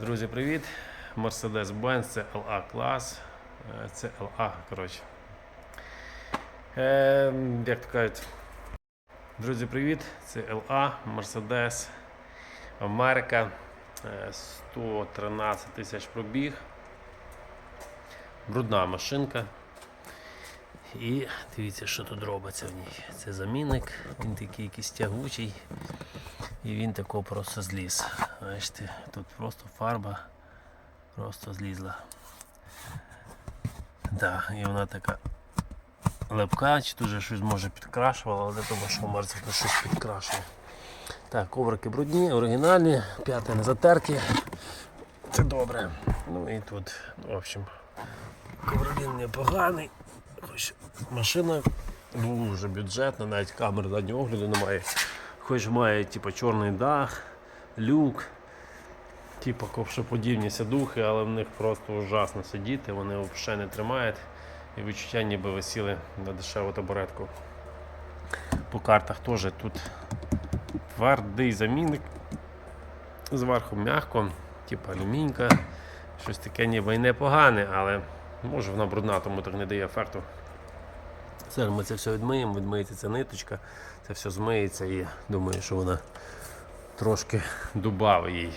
Друзі, привіт! Mercedes-Benz, це LA клас. Е, Це LA, коротше. Е, як то кажуть. Друзі, привіт! Це LA, Mercedes, Америка. Е, 113 тисяч пробіг. Брудна машинка. І дивіться, що тут робиться в ній. Це замінник, він такий якийсь тягучий. І він тако просто зліз. Бачите, тут просто фарба просто злізла. Да, і вона така лепка, чи дуже щось може підкрашувала, але тому що Марці тут щось підкрашує. Так, коврики брудні, оригінальні, п'яти не затерті. Це добре. Ну і тут, в общем, ковролін непоганий. Машина дуже бюджетна, навіть камери заднього огляду немає. Хоч має типу, чорний дах, люк, типу ковшоподібні сідухи, але в них просто ужасно сидіти, вони взагалі не тримають. І відчуття ніби висіли на дешеву табуретку. По картах теж тут твердий замінник. Зверху м'яко, типу алюмінька. Щось таке ніби і непогане, але може вона брудна, тому так не дає ефекту. Зараз ми це все відмиємо, відмиється ця ниточка, це все змиється і думаю, що вона трошки дубав їй.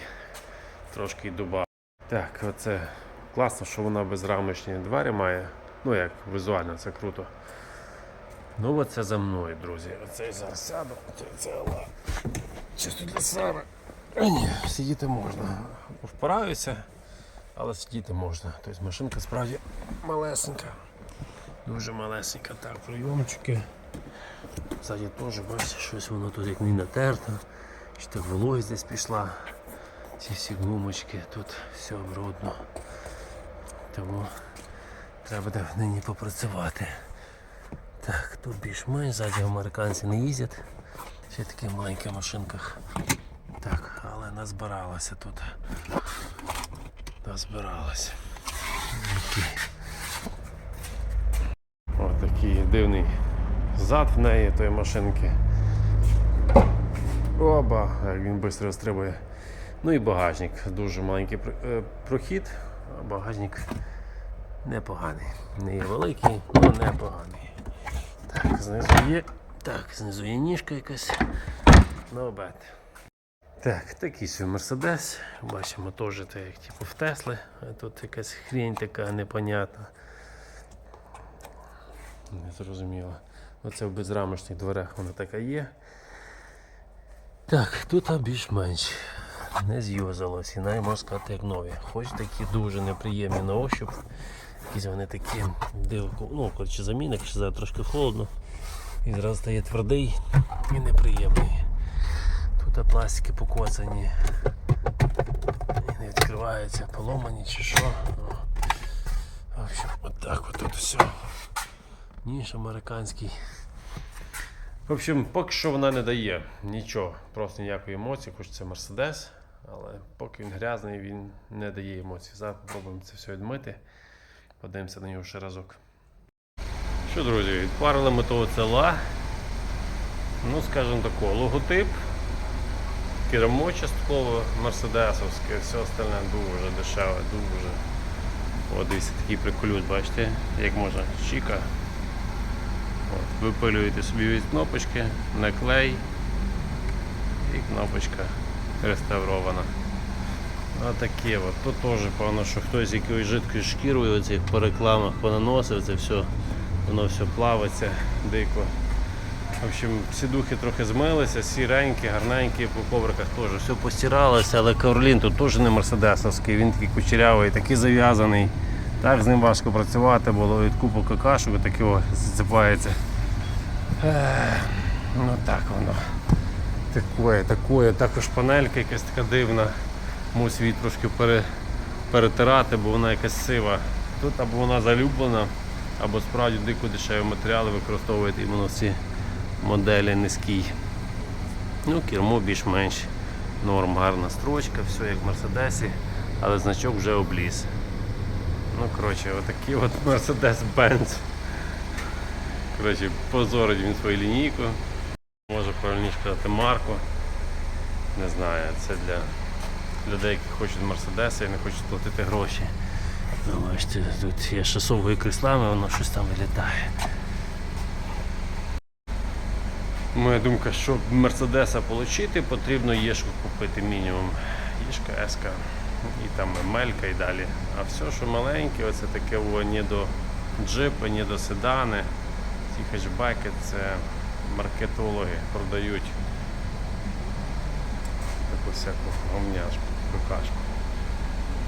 Трошки дубав. Так, оце класно, що вона безрамочні двері має. Ну як візуально, це круто. Ну оце за мною, друзі. Оце зараз сяду, оце це ла. Чисто для себе. Ні, сидіти можна. Впираюся, але сидіти можна. Тобто машинка справді малесенька. Дуже малесенька. Так, прийомчики. Ззаді теж, бачите, щось воно тут як не натерто. Чи так вологість десь пішла. Ці всі гумочки, тут все брудно. Тому треба буде нині попрацювати. Так, тут більш-менш, ззаді американці не їздять. Ще в таких маленьких машинках. Так, але назбиралося тут. Назбиралося. Такий. Ось такий дивний зад в неї тої машинки. Оба, як він швидко розстрибує. Ну і багажник. Дуже маленький е, прохід, а багажник непоганий. Не є великий, але непоганий. Так, знизу є. Так, знизу є ніжка якась. Ну, бет. Так, такий свій Мерседес. Бачимо теж те, як типу в Тесли. Тут якась хрень така непонятна. Не зрозуміло. Оце в безрамочних дверях вона така є. Так, тут більш-менш не з'юзалось і можна сказати як нові. Хоч такі дуже неприємні на ощуп. Якісь вони такі дивку, ну, коротше, замінник, що зараз трошки холодно. І зразу стає твердий і неприємний. Тут пластики покоцані. І не відкриваються, поломані чи що. В общем, отак от тут все. Ніж американський. В общем, поки що вона не дає нічого, просто ніякої емоції, хоч це Мерседес, але поки він грязний, він не дає емоцій. Зараз спробуємо це все відмити. Подивимося на нього ще разок. Що, друзі, відпарили ми того цела. Ну, скажімо тако, логотип, кермо частково мерседесовське, все остальне дуже дешеве, дуже. От дивіться, такий приколют, бачите, як можна чіка. От, випилюєте собі від кнопочки, наклей і кнопочка реставрована. Отаке от. Тут теж певно, що хтось якоюсь жидкою шкірою оцих по рекламах понаносив, це все, воно все плавиться дико. В общем, сідухи трохи змилися, сіренькі, гарненькі, по ковриках теж все постиралося, але Каорлін тут теж не мерседесовський, він такий кучерявий, такий зав'язаний. Так з ним важко працювати було від купу какашок, такі о, зацепається. Ну так воно. Такое, такое. Також панелька якась така дивна. Мусив її трошки пере, перетирати, бо вона якась сива. Тут або вона залюблена, або справді дико дешеві матеріали використовують іменно ці моделі низькі. Ну, кермо більш-менш норм, гарна строчка, все як в Мерседесі, але значок вже обліз. Ну, коротше, отакий от Mercedes-Benz. Коротше, позорить він свою лінійку. Може правильніше казати марку. Не знаю, це для людей, які хочуть Мерседеси і не хочуть платити гроші. Ну, бачите, тут є ще совгою кріслами, воно щось там вилітає. Моя думка, щоб Мерседеса отримати, потрібно Єшку купити мінімум. Єшка, Еска і там Мелька і далі. А все, що маленьке, оце таке о, ні до джипи, ні до седани. Ці хетчбеки це маркетологи продають таку всяку говняшку, какашку.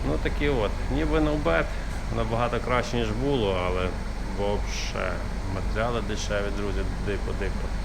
Ну такі от, ніби новбет, набагато краще, ніж було, але взагалі матеріали дешеві, друзі, дико-дико.